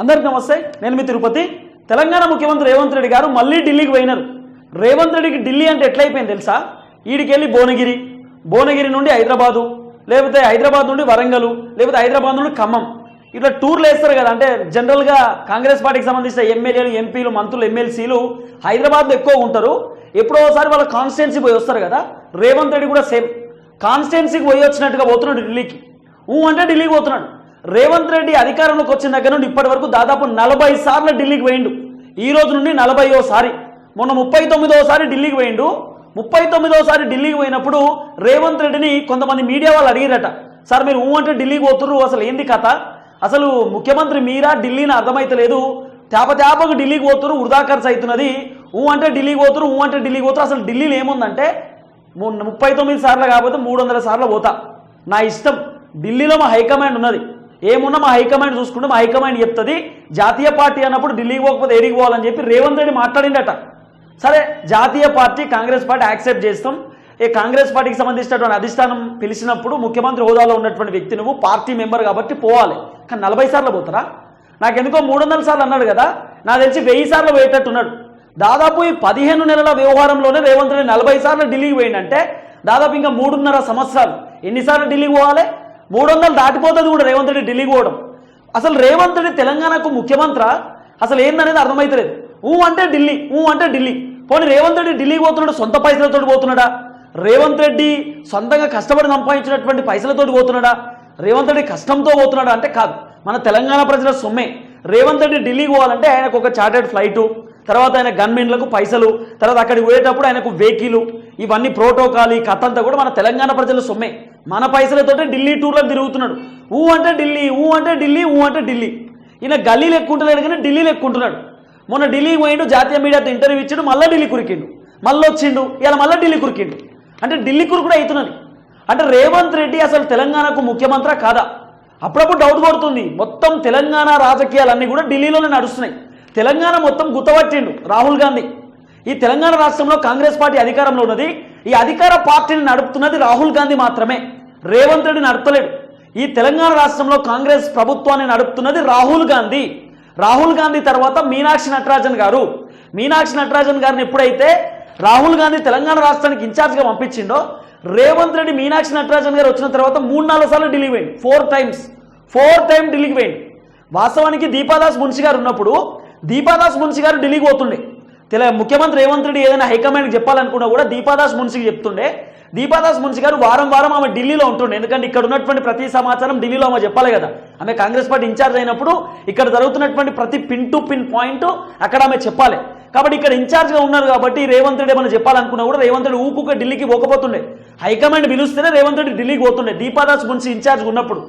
అందరికి నమస్తే నేను మీ తిరుపతి. తెలంగాణ ముఖ్యమంత్రి రేవంత్ రెడ్డి గారు మళ్ళీ ఢిల్లీకి పోయినారు. రేవంత్ రెడ్డికి ఢిల్లీ అంటే ఎట్లయిపోయింది తెలుసా? ఈడికి వెళ్ళి భువనగిరి. భువనగిరి నుండి హైదరాబాదు లేకపోతే హైదరాబాద్ నుండి వరంగల్ లేకపోతే హైదరాబాద్ నుండి ఖమ్మం. ఇట్లా టూర్లు వేస్తారు కదా అంటే జనరల్గా కాంగ్రెస్ పార్టీకి సంబంధించిన ఎమ్మెల్యేలు ఎంపీలు మంత్రులు ఎమ్మెల్సీలు హైదరాబాద్లో ఎక్కువ ఉంటారు. ఎప్పుడోసారి వాళ్ళ కాన్స్టిట్యున్సీ పోయి వస్తారు కదా రేవంత్ రెడ్డి కూడా సేమ్ కాన్స్టిట్యున్సీకి పోయి వచ్చినట్టుగా పోతున్నాడు ఢిల్లీకి. ఊ అంటే ఢిల్లీకి పోతున్నాడు. రేవంత్ రెడ్డి అధికారంలోకి వచ్చిన దగ్గర నుండి ఇప్పటి వరకు దాదాపు నలభై సార్లు ఢిల్లీకి పోయిండు. ఈ రోజు నుండి నలభైయోసారి మొన్న ముప్పై తొమ్మిదోసారి ఢిల్లీకి పోయిండు. ముప్పై తొమ్మిదోసారి ఢిల్లీకి పోయినప్పుడు రేవంత్ రెడ్డిని కొంతమంది మీడియా వాళ్ళు అడిగిరట. సార్ మీరు ఊ అంటే ఢిల్లీకి పోతుర్రు? అసలు ఏంది కథ? అసలు ముఖ్యమంత్రి మీరా? ఢిల్లీని అర్థమైతలేదు. తేప తేపకు ఢిల్లీకి పోతురు వృధా ఖర్చు అవుతున్నది ఊ అంటే ఢిల్లీకి పోతురు ఊ అంటే ఢిల్లీకి పోతురు అసలు ఢిల్లీలో ఏముందంటే ము- ముప్పై తొమ్మిది సార్లు కాకపోతే మూడు వందల సార్లు పోతా. నా ఇష్టం. ఢిల్లీలో మా హైకమాండ్ ఉన్నది. ఏమున్నా మా హైకమాండ్ చూసుకుంటే మా హైకమాండ్ చెప్తుంది జాతీయ పార్టీ అన్నప్పుడు ఢిల్లీకి పోకపోతే ఏడికి పోవాలని చెప్పి రేవంత్ రెడ్డి మాట్లాడిండట. సరే జాతీయ పార్టీ కాంగ్రెస్ పార్టీ యాక్సెప్ట్ చేస్తాం. ఈ కాంగ్రెస్ పార్టీకి సంబంధించినటువంటి అధిష్టానం పిలిచినప్పుడు ముఖ్యమంత్రి హోదాలో ఉన్నటువంటి వ్యక్తి నువ్వు పార్టీ మెంబర్ కాబట్టి పోవాలి. కానీ నలభై సార్లు పోతారా? నాకెందుకో మూడు వందల సార్లు అన్నాడు కదా నాకు తెలిసి వెయ్యి సార్లు పోయేటట్టున్నాడు. దాదాపు ఈ పదిహేను నెలల వ్యవహారంలోనే రేవంత్ రెడ్డి నలభై సార్లు ఢిల్లీకి పోయిందంటే దాదాపు ఇంకా మూడున్నర సంవత్సరాలు. ఎన్నిసార్లు ఢిల్లీకి పోవాలి? మూడు వందలు దాటిపోతుంది కూడా రేవంత్ రెడ్డి ఢిల్లీకి పోవడం. అసలు రేవంత్ రెడ్డి తెలంగాణకు ముఖ్యమంత్రి? అసలు ఏందనేది అర్థమవుతలేదు ఊ అంటే ఢిల్లీ ఊ అంటే ఢిల్లీ. పోనీ రేవంత్ రెడ్డి ఢిల్లీకి పోతున్నాడు? సొంత పైసలతో పోతున్నాడా? రేవంత్ రెడ్డి సొంతంగా కష్టపడి సంపాదించినటువంటి పైసలతో పోతున్నాడా? రేవంత్ రెడ్డి కష్టంతో పోతున్నాడా అంటే కాదు. మన తెలంగాణ ప్రజల సొమ్మే. రేవంత్ రెడ్డి ఢిల్లీకి పోవాలంటే ఆయనకు ఒక చార్టెడ్ ఫ్లైటు తర్వాత ఆయన గన్మెన్లకు పైసలు తర్వాత అక్కడికి పోయేటప్పుడు ఆయనకు వెహికల్ ఇవన్నీ ప్రోటోకాల్ ఈ కథ అంతా కూడా మన తెలంగాణ ప్రజల సొమ్మే. మన పైసలతోటే ఢిల్లీ టూర్లో తిరుగుతున్నాడు. ఊ అంటే ఢిల్లీ ఊ అంటే ఢిల్లీ ఊ అంటే ఢిల్లీ. ఈయన గల్లీలు ఎక్కుంటలేడు కానీ ఢిల్లీలో ఎక్కుంటున్నాడు మొన్న ఢిల్లీకి పోయిండు జాతీయ మీడియాతో ఇంటర్వ్యూ ఇచ్చాడు మళ్ళీ ఢిల్లీ కురికిండు. మళ్ళీ వచ్చిండు ఇలా మళ్ళీ ఢిల్లీ కురికిండు. అంటే ఢిల్లీ కురుకుడు అవుతున్నది. అంటే రేవంత్ రెడ్డి అసలు తెలంగాణకు ముఖ్యమంత్రి కాదా? అప్పుడప్పుడు డౌట్ పడుతుంది మొత్తం తెలంగాణ రాజకీయాలన్నీ కూడా ఢిల్లీలోనే నడుస్తున్నాయి. తెలంగాణ మొత్తం గుత్తపట్టిండు రాహుల్ గాంధీ. ఈ తెలంగాణ రాష్ట్రంలో కాంగ్రెస్ పార్టీ అధికారంలో ఉన్నది. ఈ అధికార పార్టీని నడుపుతున్నది రాహుల్ గాంధీ మాత్రమే. రేవంత్ రెడ్డి నడపలేడు. ఈ తెలంగాణ రాష్ట్రంలో కాంగ్రెస్ ప్రభుత్వాన్ని నడుపుతున్నది రాహుల్ గాంధీ. రాహుల్ గాంధీ తర్వాత మీనాక్షి నటరాజన్ గారు. మీనాక్షి నటరాజన్ గారిని ఎప్పుడైతే రాహుల్ గాంధీ తెలంగాణ రాష్ట్రానికి ఇన్ఛార్జ్గా పంపించిండో రేవంత్ రెడ్డి మీనాక్షి నటరాజన్ గారు వచ్చిన తర్వాత మూడు నాలుగు సార్లు ఢిల్లీ పోయింది ఫోర్ టైమ్స్. ఫోర్ టైం ఢిల్లీకి పోయింది వాస్తవానికి దీపాదాస్ మున్షి గారు ఉన్నప్పుడు దీపాదాస్ మున్షి గారు ఢిల్లీకి పోతుండే. తెల ముఖ్యమంత్రి రేవంత్ రెడ్డి ఏదైనా హైకమాండ్కి చెప్పాలనుకున్నా కూడా దీపాదాస్ మున్షికి చెప్తుండే దీపాదాస్ మున్షి గారు వారం వారం ఆమె ఢిల్లీలో ఉంటుండే. ఎందుకంటే ఇక్కడ ఉన్నటువంటి ప్రతి సమాచారం ఢిల్లీలో ఆమె చెప్పాలి కదా. ఆమె కాంగ్రెస్ పార్టీ ఇన్ఛార్జ్ అయినప్పుడు ఇక్కడ జరుగుతున్నటువంటి ప్రతి పిన్ టు పిన్ పాయింట్ అక్కడ ఆమె చెప్పాలి. కాబట్టి ఇక్కడ ఇన్ఛార్జ్గా ఉన్నారు కాబట్టి రేవంత్ రెడ్డి ఏమైనా చెప్పాలనుకున్నా కూడా రేవంత్ రెడ్డి ఊకుక ఢిల్లీకి పోకపోతుండే. హైకమాండ్ పిలుస్తేనే రేవంత్ రెడ్డి ఢిల్లీకి పోతుండే. దీపాదాస్ మున్షి ఇన్ఛార్జ్ ఉన్నప్పుడు.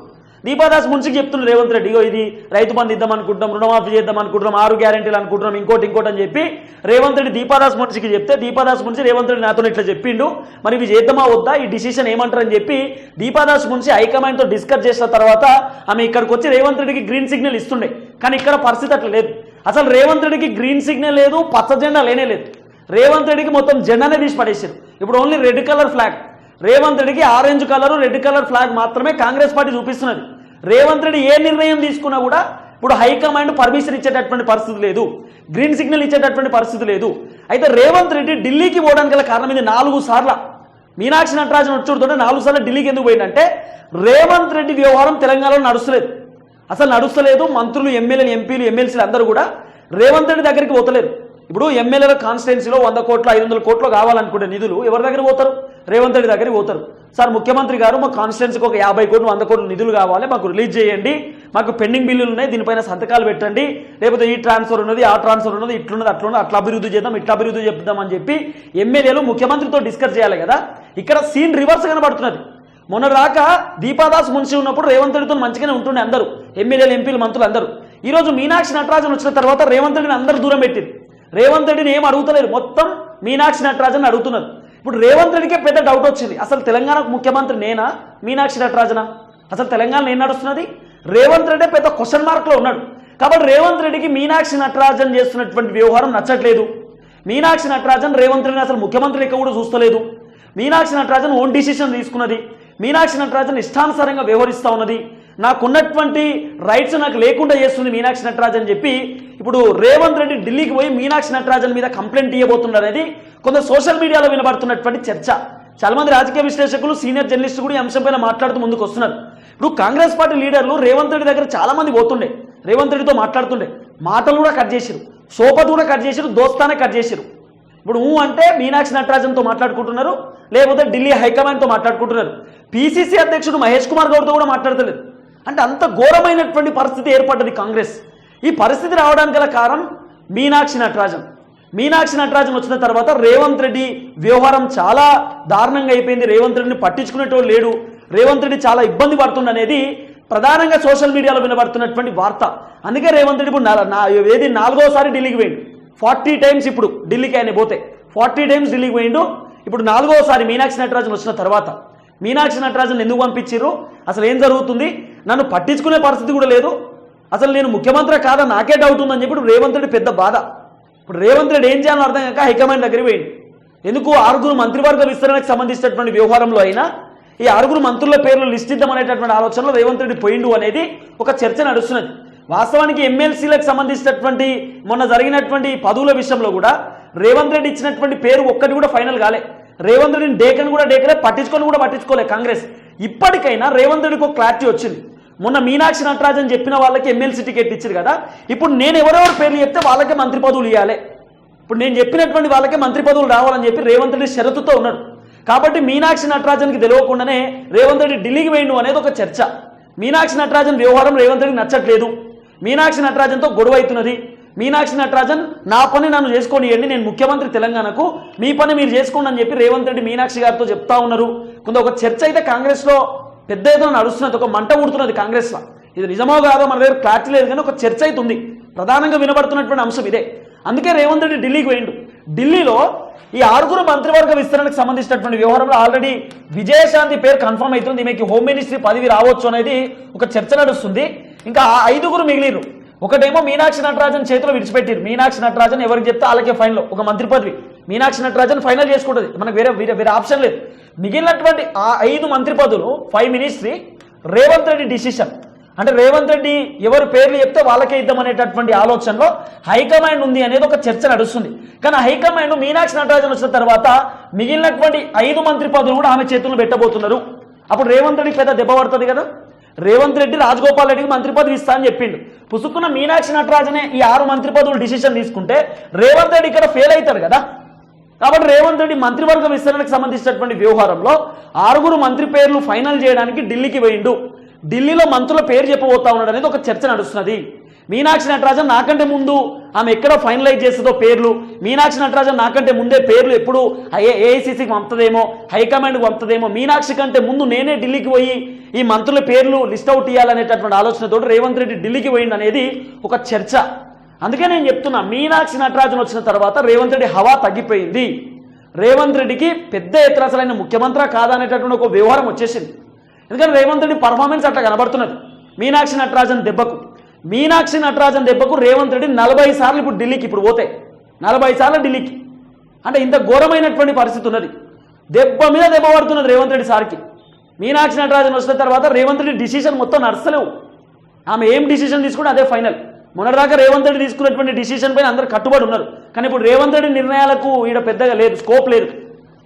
దీపాదాస్ మున్సికి చెప్తున్నారు రేవంత్ రెడ్డి ఇగో ఇది రైతు బంధు ఇద్దాం అనుకుంటున్నాం రుణమాఫీ చేద్దాం అనుకుంటున్నాం ఆరు గ్యారంటీలు అనుకుంటున్నాం ఇంకోటి ఇంకోటి అని చెప్పి రేవంత్ రెడ్డి దీపాదాస్ మున్సికి చెప్తే దీపాదాస్ మున్సి రేవంత్ రెడ్డి నాతో ఇట్లా చెప్పిండు. మరి ఇవి చేద్దామా వద్దా? ఈ డిసిషన్ ఏమంటారని చెప్పి దీపాదాస్ మున్సి హైకమాండ్తో డిస్కస్ చేసిన తర్వాత ఆమె ఇక్కడికి వచ్చి రేవంత్ రెడ్డికి గ్రీన్ సిగ్నల్ ఇస్తుండే. కానీ ఇక్కడ పరిస్థితి అట్లా లేదు. అసలు రేవంత్ రెడ్డికి గ్రీన్ సిగ్నల్ లేదు పచ్చ జెండా లేనే లేదు. రేవంత్ రెడ్డికి మొత్తం జెండానే తీసి పడేసారు. ఇప్పుడు only red colour flag. Revanth రెడ్డికి orange colour red colour flag మాత్రమే కాంగ్రెస్ పార్టీ చూపిస్తున్నది. రేవంత్ రెడ్డి ఏ నిర్ణయం తీసుకున్నా కూడా ఇప్పుడు హైకమాండ్ పర్మిషన్ ఇచ్చేటటువంటి పరిస్థితి లేదు. గ్రీన్ సిగ్నల్ ఇచ్చేటటువంటి పరిస్థితి లేదు. అయితే రేవంత్ రెడ్డి ఢిల్లీకి పోవడానికి గల కారణం ఇది నాలుగు సార్ల. మీనాక్షి నటరాజన్ వచ్చుడుతోనే నాలుగు సార్లు ఢిల్లీకి ఎందుకు పోయిందంటే రేవంత్ రెడ్డి వ్యవహారం తెలంగాణలో నడుస్తలేదు. అసలు నడుస్తలేదు మంత్రులు ఎమ్మెల్యేలు ఎంపీలు ఎమ్మెల్సీలు అందరూ కూడా రేవంత్ రెడ్డి దగ్గరికి పోతలేరు. ఇప్పుడు ఎమ్మెల్యేల కాన్స్టిట్యున్సీలో వంద కోట్లు ఐదు వందల కోట్లు కావాలనుకుంటే నిధులు ఎవరి దగ్గర పోతారు? రేవంత్ రెడ్డి దగ్గరికి పోతారు. సార్ ముఖ్యమంత్రి గారు మా కాన్స్టిట్యున్సీకి ఒక యాభై కోట్లు వంద కోట్లు నిధులు కావాలి మాకు రిలీజ్ చేయండి మాకు పెండింగ్ బిల్లులు ఉన్నాయి దీనిపైన సంతకాలు పెట్టండి లేకపోతే ఈ ట్రాన్స్ఫర్ ఉన్నది ఆ ట్రాన్స్ఫర్ ఉన్నది ఇట్లున్నది అట్లున్నది అట్లా అభివృద్ధి చేద్దాం ఇట్లా అభివృద్ధి చెప్దాం అని చెప్పి ఎమ్మెల్యేలు ముఖ్యమంత్రితో డిస్కస్ చేయాలి కదా. ఇక్కడ సీన్ రివర్స్ కనబడుతున్నది. మొన్న రాక దీపాదాస్ మున్సి ఉన్నప్పుడు రేవంత్ రెడ్డితో మంచిగానే ఉంటుండే అందరూ ఎమ్మెల్యేలు ఎంపీలు మంత్రులు అందరూ. ఈ రోజు మీనాక్షి నటరాజన్ వచ్చిన తర్వాత రేవంత్ రెడ్డిని అందరూ దూరం పెట్టింది. రేవంత్ రెడ్డిని ఏం అడుగుతలేరు మొత్తం మీనాక్షి నటరాజన్ అడుగుతున్నారు. ఇప్పుడు రేవంత్ రెడ్డికే పెద్ద డౌట్ వచ్చింది. అసలు తెలంగాణకు ముఖ్యమంత్రి నేనా? మీనాక్షి నటరాజన? అసలు తెలంగాణ ఏం నడుస్తున్నది? రేవంత్ రెడ్డి పెద్ద క్వశ్చన్ మార్క్లో ఉన్నాడు. కాబట్టి రేవంత్ రెడ్డికి మీనాక్షి నటరాజన్ చేస్తున్నటువంటి వ్యవహారం నచ్చట్లేదు. మీనాక్షి నటరాజన్ రేవంత్ రెడ్డిని అసలు ముఖ్యమంత్రి లెక్క కూడా చూస్తలేదు. మీనాక్షి నటరాజన్ ఓన్ డిసిషన్ తీసుకున్నది. మీనాక్షి నటరాజన్ ఇష్టానుసారంగా వ్యవహరిస్తా ఉన్నది. నాకున్నటువంటి రైట్స్ నాకు లేకుండా చేస్తుంది మీనాక్షి నటరాజన్ అని చెప్పి ఇప్పుడు రేవంత్ రెడ్డి ఢిల్లీకి పోయి మీనాక్షి నటరాజన్ మీద కంప్లైంట్ ఇవ్వబోతున్నారు అనేది కొంత సోషల్ మీడియాలో వినబడుతున్నటువంటి చర్చ. చాలా మంది రాజకీయ విశ్లేషకులు సీనియర్ జర్నలిస్టులు కూడా ఈ అంశం పైన మాట్లాడుతూ ముందుకు వస్తున్నారు. ఇప్పుడు కాంగ్రెస్ పార్టీ లీడర్లు రేవంత్ రెడ్డి దగ్గర చాలా మంది పోతుండే. రేవంత్ రెడ్డితో మాట్లాడుతుండే. మాటలు కూడా కట్ చేసిరు సోపతి కూడా కట్ చేసిరు దోస్తానే కట్ చేసిరు ఇప్పుడు ఊ అంటే మీనాక్షి నటరాజన్తో మాట్లాడుకుంటున్నారు. లేకపోతే ఢిల్లీ హైకమాండ్తో మాట్లాడుకుంటున్నారు. పీసీసీ అధ్యక్షుడు మహేష్ కుమార్ గౌడ్తో కూడా మాట్లాడతలేదు. అంటే అంత ఘోరమైనటువంటి పరిస్థితి ఏర్పడ్డది కాంగ్రెస్. ఈ పరిస్థితి రావడానికి గల కారణం మీనాక్షి నటరాజన్ మీనాక్షి నటరాజన్ వచ్చిన తర్వాత రేవంత్ రెడ్డి వ్యవహారం చాలా దారుణంగా అయిపోయింది. రేవంత్ రెడ్డిని పట్టించుకునేటోడు లేడు. రేవంత్ రెడ్డి చాలా ఇబ్బంది పడుతుంది అనేది ప్రధానంగా సోషల్ మీడియాలో వినబడుతున్నటువంటి వార్త. అందుకే రేవంత్ రెడ్డి ఇప్పుడు నా- ఏది నాలుగోసారి ఢిల్లీకి పోయిండు. ఫార్టీ టైమ్స్ ఇప్పుడు ఢిల్లీకి ఆయన పోతే ఫార్టీ టైమ్స్ ఢిల్లీకి పోయిండు. ఇప్పుడు నాలుగోసారి మీనాక్షి నటరాజన్ వచ్చిన తర్వాత మీనాక్షి నటరాజన్ ఎందుకు పంపించారు అసలు ఏం జరుగుతుంది? నన్ను పట్టించుకునే పరిస్థితి కూడా లేదు. అసలు నేను ముఖ్యమంత్రి కాదా? నాకే డౌట్ ఉందని చెప్పి రేవంత్ రెడ్డి పెద్ద బాధ. ఇప్పుడు రేవంత్ రెడ్డి ఏం చేయాలని అర్థం కాక హైకమాండ్ దగ్గరికి పోయింది ఎందుకు ఆరుగురు మంత్రివర్గ విస్తరణకు సంబంధించినటువంటి వ్యవహారంలో అయినా ఈ ఆరుగురు మంత్రుల పేర్లు లిస్ట్ ఇద్దామనేటటువంటి ఆలోచనలో రేవంత్ రెడ్డి పోయిండు అనేది ఒక చర్చ నడుస్తున్నది. వాస్తవానికి ఎమ్మెల్సీలకు సంబంధించినటువంటి మొన్న జరిగినటువంటి పదవుల విషయంలో కూడా రేవంత్ రెడ్డి ఇచ్చినటువంటి పేరు ఒక్కటి కూడా ఫైనల్ కాలే. రేవంత్ రెడ్డిని డేకన్ కూడా డేకలే పట్టించుకొని కూడా పట్టించుకోలే కాంగ్రెస్. ఇప్పటికైనా రేవంత్ రెడ్డికి ఒక క్లారిటీ వచ్చింది. మొన్న మీనాక్షి నటరాజన్ చెప్పిన వాళ్ళకి ఎమ్మెల్సీ టికెట్ ఇచ్చారు కదా. ఇప్పుడు నేను ఎవరెవరు పేర్లు చెప్తే వాళ్ళకే మంత్రి పదవులు ఇవ్వాలి ఇప్పుడు నేను చెప్పినటువంటి వాళ్ళకే మంత్రి పదవులు రావాలని చెప్పి రేవంత్ రెడ్డి షరతుతో ఉన్నాడు. కాబట్టి మీనాక్షి నటరాజన్కి తెలియకుండానే రేవంత్ రెడ్డి ఢిల్లీకి వేయండు అనేది ఒక చర్చ. మీనాక్షి నటరాజన్ వ్యవహారం రేవంత్ రెడ్డి నచ్చట్లేదు. మీనాక్షి నటరాజన్తో గొడవ అవుతున్నది. మీనాక్షి నటరాజన్ నా పని నన్ను చేసుకోనియండి నేను ముఖ్యమంత్రి తెలంగాణకు. మీ పని మీరు చేసుకోండి అని చెప్పి రేవంత్ రెడ్డి మీనాక్షి గారితో చెప్తా ఉన్నారు. కొంత ఒక చర్చ అయితే కాంగ్రెస్లో పెద్ద ఎత్తున నడుస్తున్నది ఒక మంట ఉడుతున్నది కాంగ్రెస్లో. ఇది నిజమో కాదో మన దగ్గర క్లారిటీ లేదు కానీ ఒక చర్చ అయితే ఉంది ప్రధానంగా వినబడుతున్నటువంటి అంశం ఇదే. అందుకే రేవంత్ రెడ్డి ఢిల్లీకి పోయిండు. ఢిల్లీలో ఈ ఆరుగురు మంత్రివర్గ విస్తరణకు సంబంధించినటువంటి వ్యవహారంలో ఆల్రెడీ విజయశాంతి పేరు కన్ఫర్మ్ అవుతుంది. ఈమెకి హోమ్ మినిస్ట్రీ పదవి రావచ్చు అనేది ఒక చర్చ నడుస్తుంది. ఇంకా ఆ ఐదుగురు మిగిలిరు ఒకటేమో మీనాక్షి నటరాజన్ చేతిలో విడిచిపెట్టారు మీనాక్షి నటరాజన్ ఎవరికి చెప్తే వాళ్ళకే ఫైనల్ ఒక మంత్రి పదవి. మీనాక్షి నటరాజన్ ఫైనల్ చేసుకుంటుంది. మనకు వేరే వేరే వేరే ఆప్షన్ లేదు. మిగిలినటువంటి ఆ ఐదు మంత్రి పదులు five ministry Revanth Reddy decision. అంటే రేవంత్ రెడ్డి ఎవరు పేర్లు చెప్తే వాళ్ళకే ఇద్దామనేటటువంటి ఆలోచనలో హైకమాండ్ ఉంది అనేది ఒక చర్చ నడుస్తుంది. కానీ హైకమాండ్ మీనాక్షి నటరాజన్ వచ్చిన తర్వాత మిగిలినటువంటి ఐదు మంత్రి పదవులు కూడా ఆమె చేతుల్లో పెట్టబోతున్నారు. అప్పుడు రేవంత్ రెడ్డికి పెద్ద దెబ్బ పడుతుంది కదా? రేవంత్ రెడ్డి రాజగోపాల్ రెడ్డికి మంత్రి పదవి ఇస్తా అని చెప్పిండు. పుసుకున్న మీనాక్షి నటరాజనే ఈ ఆరు మంత్రి పదవులు డిసిషన్ తీసుకుంటే రేవంత్ రెడ్డి ఇక్కడ ఫెయిల్ అవుతాడు కదా? కాబట్టి రేవంత్ రెడ్డి మంత్రివర్గ విస్తరణకు సంబంధించినటువంటి వ్యవహారంలో ఆరుగురు మంత్రి పేర్లు ఫైనల్ చేయడానికి ఢిల్లీకి పోయిండు ఢిల్లీలో మంత్రుల పేరు చెప్పబోతా ఉన్నాడు అనేది ఒక చర్చ నడుస్తున్నది. మీనాక్షి నటరాజన్ నాకంటే ముందు ఆమె ఎక్కడ ఫైనలైజ్ చేస్తుందో పేర్లు. మీనాక్షి నటరాజన్ నాకంటే ముందే పేర్లు ఎప్పుడు ఏఐసిసికి పంపుతుందేమో హైకమాండ్కి పంపుతుందేమో. మీనాక్షి కంటే ముందు నేనే ఢిల్లీకి పోయి ఈ మంత్రుల పేర్లు లిస్ట్ అవుట్ ఇవ్వాలనేటటువంటి ఆలోచనతో రేవంత్ రెడ్డి ఢిల్లీకి పోయింది అనేది ఒక చర్చ. అందుకే నేను చెప్తున్నా మీనాక్షి నటరాజన్ వచ్చిన తర్వాత రేవంత్ రెడ్డి హవా తగ్గిపోయింది. రేవంత్ రెడ్డికి పెద్ద ఎత్తున అసలైన ముఖ్యమంత్రి కాదనేటటువంటి ఒక వ్యవహారం వచ్చేసింది. ఎందుకంటే రేవంత్ రెడ్డి పర్ఫార్మెన్స్ అట్లా కనబడుతున్నది. మీనాక్షి నటరాజన్ దెబ్బకు. మీనాక్షి నటరాజన్ దెబ్బకు రేవంత్ రెడ్డి నలభై సార్లు ఇప్పుడు ఢిల్లీకి ఇప్పుడు పోతే. నలభై సార్లు ఢిల్లీకి. అంటే ఇంత ఘోరమైనటువంటి పరిస్థితి ఉన్నది. దెబ్బ మీద దెబ్బ పడుతున్నది రేవంత్ రెడ్డి సార్కి. మీనాక్షి నటరాజన్ వచ్చిన తర్వాత రేవంత్ రెడ్డి డిసిషన్ మొత్తం నడుస్తలేవు. ఆమె ఏం డిసిషన్ తీసుకుంటే అదే ఫైనల్ మొన్నటిదాకా రేవంత్ రెడ్డి తీసుకున్నటువంటి డిసిషన్ పైన అందరు కట్టుబడి ఉన్నారు. కానీ ఇప్పుడు రేవంత్ రెడ్డి నిర్ణయాలకు ఈడ పెద్దగా లేదు స్కోప్ లేదు.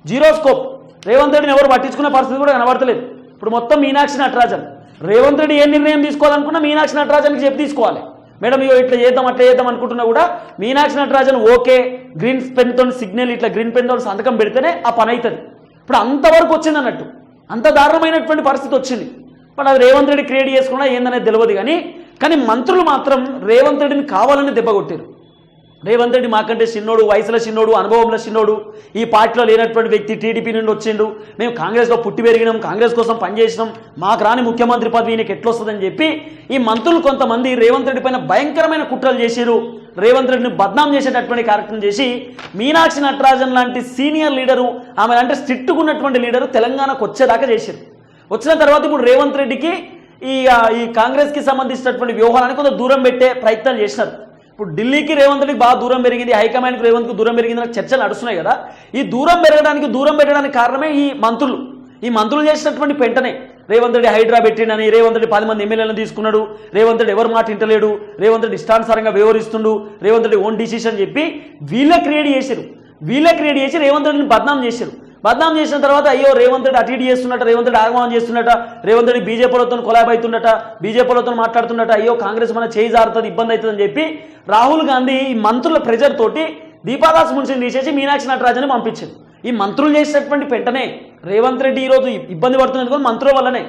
జీరో స్కోప్ రేవంత్ రెడ్డిని ఎవరు పట్టించుకునే పరిస్థితి కూడా కనబడతలేదు. ఇప్పుడు మొత్తం మీనాక్షి నటరాజన్. రేవంత్ రెడ్డి ఏ నిర్ణయం తీసుకోవాలనుకున్నా మీనాక్షి నటరాజన్కి చెప్పి తీసుకోవాలి. మేడం ఇగో ఇట్లా చేద్దాం అట్లా చేద్దాం అనుకుంటున్నా కూడా మీనాక్షి నటరాజన్ ఓకే గ్రీన్ పెన్తో సిగ్నల్ ఇట్లా గ్రీన్ పెన్తో సంతకం పెడితేనే ఆ పని అవుతుంది ఇప్పుడు అంతవరకు వచ్చింది అన్నట్టు. అంత దారుణమైనటువంటి పరిస్థితి వచ్చింది. మరి అది రేవంత్ రెడ్డి క్రియేట్ చేసుకున్నా ఏందనేది తెలియదు కానీ కానీ మంత్రులు మాత్రం రేవంత్ రెడ్డిని కావాలని దెబ్బ కొట్టారు. రేవంత్ రెడ్డి మాకంటే చిన్నోడు వయసులో చిన్నోడు అనుభవంలో చిన్నోడు ఈ పార్టీలో లేనటువంటి వ్యక్తి టీడీపీ నుండి వచ్చిండు. మేము కాంగ్రెస్లో పుట్టి పెరిగినాం కాంగ్రెస్ కోసం పనిచేసినాం మాకు రాని ముఖ్యమంత్రి పదవి ఈయనకి ఎట్లొస్తుందని చెప్పి ఈ మంత్రులు కొంతమంది రేవంత్ రెడ్డి పైన భయంకరమైన కుట్రలు చేశారు. రేవంత్ రెడ్డిని బద్నాం చేసేటటువంటి కార్యక్రమం చేసి మీనాక్షి నటరాజన్ లాంటి సీనియర్ లీడరు ఆమె అంటే స్ట్రిక్ట్గా ఉన్నటువంటి లీడరు తెలంగాణకు వచ్చేదాకా చేశారు. వచ్చిన తర్వాత ఇప్పుడు రేవంత్ రెడ్డికి ఈ ఈ కాంగ్రెస్కి సంబంధించినటువంటి వ్యూహాలను కొంత దూరం పెట్టే ప్రయత్నాలు చేసినారు. ఇప్పుడు ఢిల్లీకి రేవంత్ రెడ్డికి బాగా దూరం పెరిగింది హైకమాండ్కి రేవంత్కి దూరం పెరిగింది అనే చర్చలు నడుస్తున్నాయి కదా. ఈ దూరం పెరగడానికి దూరం పెట్టడానికి కారణమే ఈ మంత్రులు. ఈ మంత్రులు చేసినటువంటి పెంటనే రేవంత్ రెడ్డి హైడ్రా పెట్టిండని రేవంత్ రెడ్డి పది మంది ఎమ్మెల్యేలను తీసుకున్నాడు రేవంత్ రెడ్డి ఎవరు మాట ఇంటలేడు రేవంత్ రెడ్డి ఇష్టానుసారంగా వ్యవహరిస్తుండు రేవంత్ రెడ్డి ఓన్ డిసిషన్ చెప్పి వీళ్ళే క్రియేట్ చేశారు. వీళ్ళే క్రియేట్ చేసి రేవంత్ రెడ్డిని బద్నాం చేశారు. బద్నాం చేసిన తర్వాత అయ్యో రేవంత్ రెడ్డి అటు ఇటు చేస్తున్నట్ట రేవంతుడు ఆగమనం చేస్తున్నట రేవంత్ బీజేపీలతో కొలాబ్ అవుతుండట బీజేపీలతో మాట్లాడుతున్నట అయ్యో కాంగ్రెస్ మన చేయి జారుతుంది ఇబ్బంది అవుతుందని చెప్పి రాహుల్ గాంధీ ఈ మంత్రుల ప్రెజర్ తోటి దీపాదాస్ మున్సిని తీసేసి మీనాక్షి నటరాజన్ పంపించింది. ఈ మంత్రులు చేసినటువంటి వెంటనే రేవంత్ రెడ్డి ఈరోజు ఇబ్బంది పడుతున్నది కూడా మంత్రుల వల్లనే.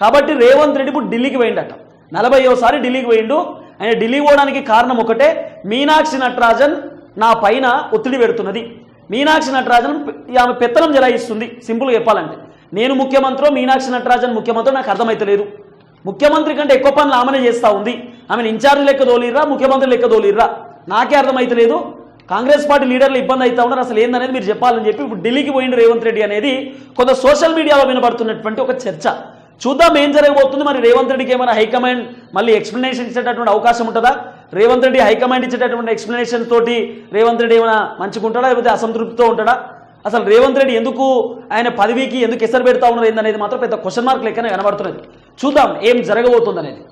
కాబట్టి రేవంత్ రెడ్డి ఇప్పుడు ఢిల్లీకి పోయిండట. నలభైయోసారి ఢిల్లీకి పోయిండు. ఆయన ఢిల్లీ పోవడానికి కారణం ఒకటే మీనాక్షి నటరాజన్ నా పైన ఒత్తిడి పెడుతున్నది. మీనాక్షి నటరాజన్ ఆమె పెత్తనం జలాయిస్తుంది సింపుల్గా చెప్పాలంటే. నేను ముఖ్యమంత్రి మీనాక్షి నటరాజన్ ముఖ్యమంత్రి నాకు అర్థమైతలేదు. ముఖ్యమంత్రి కంటే ఎక్కువ పనులు ఆమెనే చేస్తూ ఉంది. ఆమెను ఇన్ఛార్జ్ లెక్క దోలిర్రా ముఖ్యమంత్రి లెక్క దోలిర్రా నాకే అర్థమైతలేదు. కాంగ్రెస్ పార్టీ లీడర్లు ఇబ్బంది అవుతా ఉన్నారు. అసలు ఏందనేది మీరు చెప్పాలని చెప్పి ఇప్పుడు ఢిల్లీకి పోయిండు రేవంత్ రెడ్డి అనేది కొంత సోషల్ మీడియాలో వినబడుతున్నటువంటి ఒక చర్చ. చూద్దాం ఏం జరగబోతుంది. మరి రేవంత్ రెడ్డికి ఏమైనా హైకమాండ్ మళ్ళీ ఎక్స్ప్లెనేషన్ ఇచ్చేటటువంటి అవకాశం ఉంటుందా? రేవంత్ రెడ్డి హైకమాండ్ ఇచ్చేటటువంటి ఎక్స్ప్లెనేషన్ తోటి రేవంత్ రెడ్డి ఏమైనా మంచిగా ఉంటాడా లేకపోతే అసంతృప్తితో ఉంటాడా? అసలు రేవంత్ రెడ్డి ఎందుకు ఆయన పదవికి ఎందుకు ఎసరు పెడతా ఉన్నారు ఏందనేది మాత్రం పెద్ద క్వశ్చన్ మార్క్ లెక్కనే కనబడుతున్నది. చూద్దాం ఏం జరగబోతుంది అనేది